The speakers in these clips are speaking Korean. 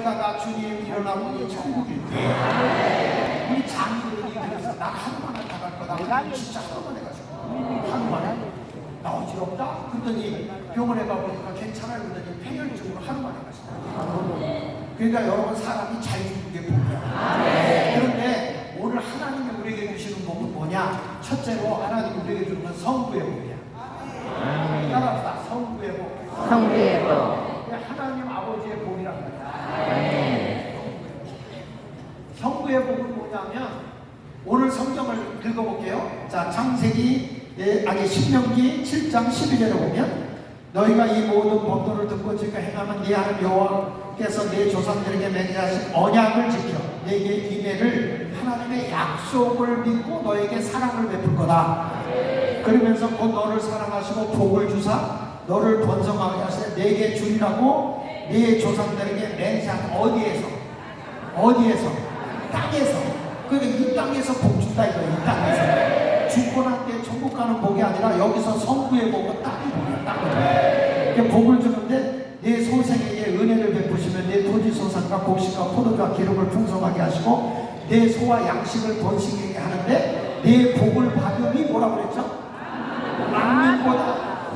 살다가 주님 일어나보니 천국일 때 우리 장인들이 그래서 나 하루만에 나갈 거다. 진짜 하루만에 가지고. 하루만에 나 어지럽다? 그랬더니 병원에 가보니까 괜찮아요. 그랬더니 폐혈증으로 하루만에 가시더라고요. 그러니까 여러분 사람이 잘 죽는 게 복이야. 그런데 오늘 하나님이 우리에게 주시는 복은 뭐냐? 첫째로 하나님이 우리에게 주는 건 성부의 복이야. 따라합시다. 성부의 복. 성부의 복. 하나님 아버지의 복이란 말이야 아멘. 성부의 복은 뭐냐면 오늘 성경을 읽어볼게요. 자 창세기 예, 아니 신명기 7장 12절에 보면 너희가 이 모든 법도를 듣고 지금 행하면 네 하나님 여호와께서 네 조상들에게 맹세하신 언약을 지켜 내게 이내를 하나님의 약속을 믿고 너에게 사랑을 베풀 거다. 그러면서 곧 너를 사랑하시고 복을 주사 너를 번성하게 하시되 내게 주리라고 네 조상들에게 맹세한 어디에서? 어디에서? 땅에서. 그러니까 이 땅에서 복 준다 이거야 이 땅에서. 죽고 난 때 천국 가는 복이 아니라 여기서 성부의 복은 땅의 복이야 땅의 복 복을 주는데 내 소생에게 은혜를 베푸시면 내 토지 소산과 곡식과 포도주와 기름을 풍성하게 하시고 내 소와 양식을 번식하게 하는데 내 복을 받음이 뭐라고 그랬죠? 만민보다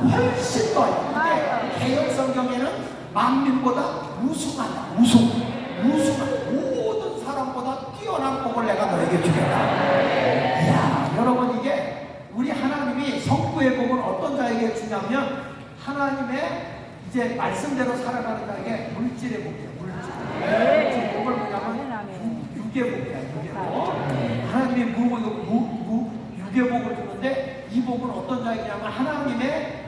훨씬 더요. 근데 개혁 성경에는 만민보다 우승하다. 우승. 우승한 모든 사람보다 뛰어난 복을 내가 너에게 주겠다. 이야, 여러분 이게 우리 하나님이 성부의 복은 어떤 자에게 주냐면 하나님의 이제 말씀대로 살아가는 자에게 물질의 복이에요. 물질. 물질 복을 뭐냐면 육의 복이야. 육의 복. 하나님이 무, 무, 무, 육의 복을 주는데 이 복은 어떤 자에게냐면 하나님의